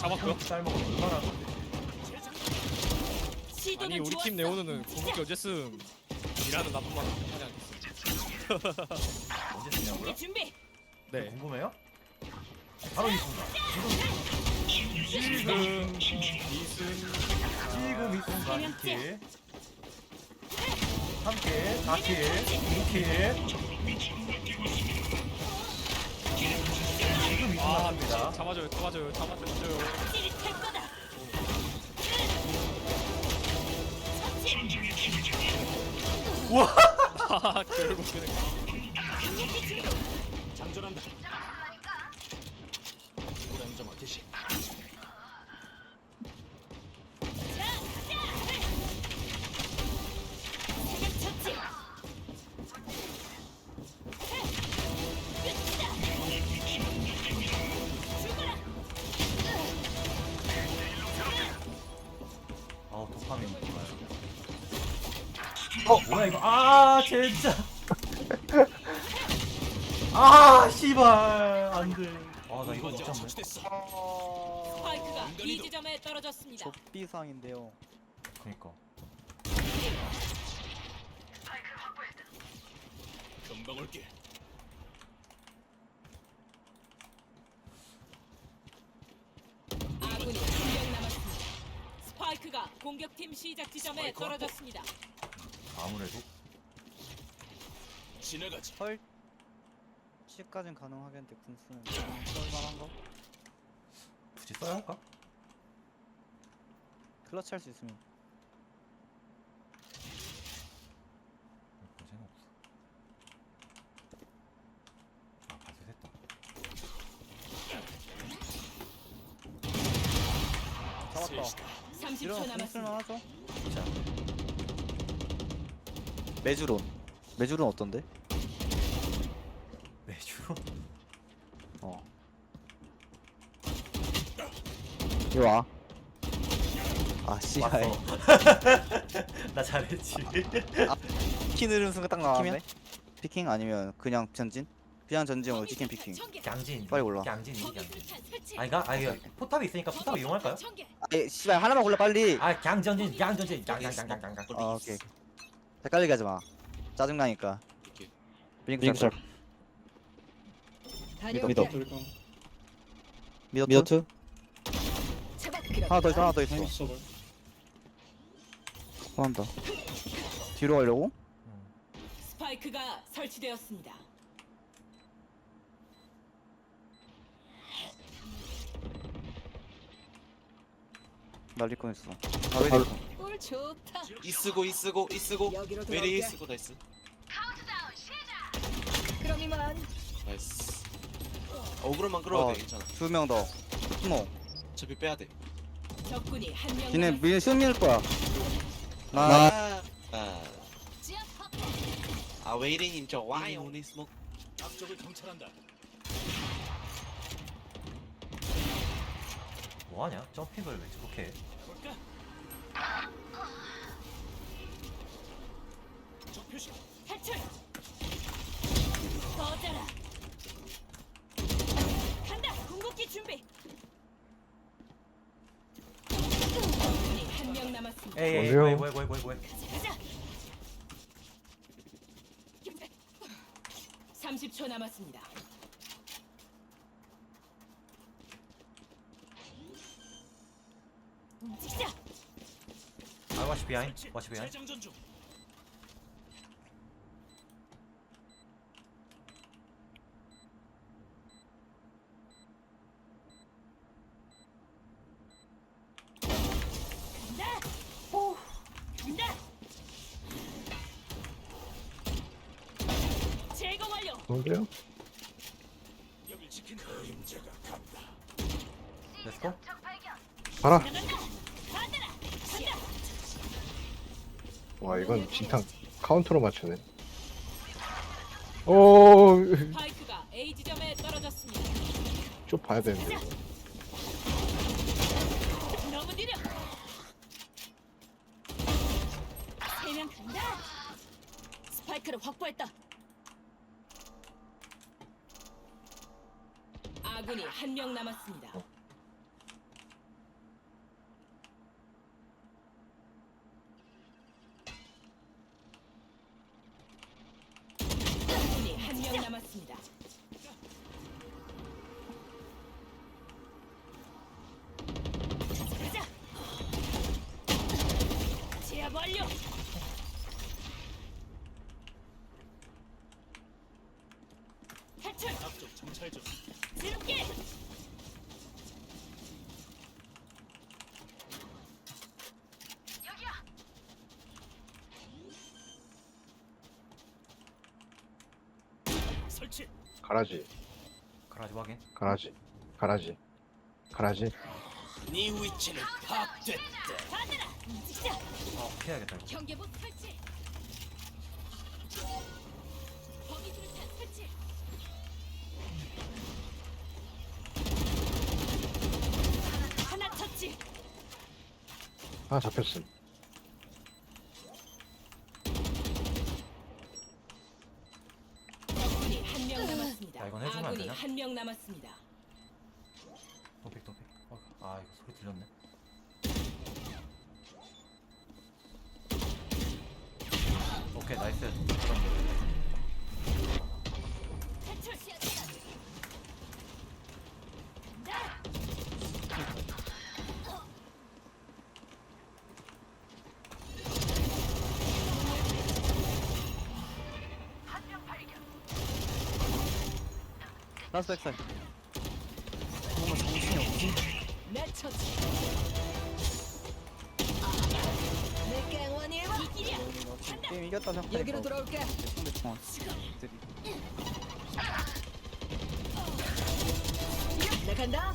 잡았고요. 쌀 먹어 얼마나 아니 우리 팀 네오는 공격 어제씀 이라는 나쁜 말 하지 않겠어. 언제 되냐고요? 준비. 네. 궁금해요? 바로 이 순간 지금 지금 이승 지금 이 순간 2킬 3킬 4킬 2킬 아 순간입니다 잡아줘요 잡아줘요 잡아줘요. 거다. 아 결국은 장전한다. 불안정화 개시. 어 뭐야 이거 아 진짜 아 씨발 안돼 아나 이거 못 잡네. 스파이크가 B 인간이도. 지점에 떨어졌습니다. 조비상인데요. 그니까 금방 올게. 아군이 한명 남았습니다. 스파이크가 공격팀 시작 지점에 스파이크 확보. 떨어졌습니다. 아무래도 지나가지. 설 시까진 가능하겠는데 군수는 좀 썰만한가? 굳이 써야 할까? 클러치 할 수 있으면 문제는 없어 아 발표 됐다 잡았다. 셋이다. 30초 이런 남았습니다. 군수만 하죠? 자 메주론. 메주론 어떤데? 매주로 어. 이리 와. 아 씨발. 왔어 나 잘했지 키 누르는 순간 딱 나왔네. 피킹 아니면 그냥 전진? 그냥 전진으로 치킨 피킹. 양진 빨리 골라. 양진이 양진 설치. 아니가? 아니 포탑이 있으니까 포탑 이용할까요? 아 씨발 하나만 골라 빨리. 아 양전진 양전진 양양양양양 아 오케이. 헷갈리게 하지 마. 짜증나니까. 오케이. 링크 잘. 다녀올게. 미더. 미더 투. 제발 하나 더 있어 하나 더 있어. 한다. 뒤로 가려고? 스파이크가 설치되었습니다. 날릴 뻔했어. 아 왜? 이래? 좋다. 이쓰고 이쓰고 이쓰고. 여기로 메리 들어올게. 이쓰고 나이스. 나이스. 어그로만 끌어도 어. 돼 괜찮아. 두 명 더. 스모. 어차피 빼야 돼. 적군이 한명 걔네 남았습니다. 미 시험 밀 거야. 나 아. 아. 아 웨이링님 저 와이 only smoke. 앞쪽을 정찰한다. 뭐하냐? 점핑을 왜 저렇게 해? 볼까? 탈출. 꺼져라. 간다. 궁극기 준비. 적군이 한명 남았습니다. 에이 에이? 뭐해 뭐해 뭐해 뭐해 가자. 30초 남았습니다. 움직이자. 아 watch behind watch behind 재장전 중. 간다. 오. 간다. Let's go 봐라. 와 이건 진탕 카운터로 맞추네. 오, 파이크가 A 지점에 떨어졌습니다. 좀 봐야 되는데. 이거. 너무 느려. 세명 간다. 스파이크를 확보했다. 아군이 한 명 남았습니다. 가라지 가라지 확인. 가라지 가라지 가라지 어 피해야겠다 이거. 경계복 설치. 범위 수류탄 설치. 하나 처치. 하나 잡혔음 적군이 한 명 남았습니다. 야, 이건 해주면 안 아군이 되냐? 한 명 남았습니다. 도픽 도픽. 어, 아 이거 소리 들렸네. 오케이 나이스. 탈출. 라스트 엑셀 내 처치. 내게 원이야. 이길이야. 게임 이겼다 생각해 여기로 돌아올게. 상대 중앙 들이 나 간다.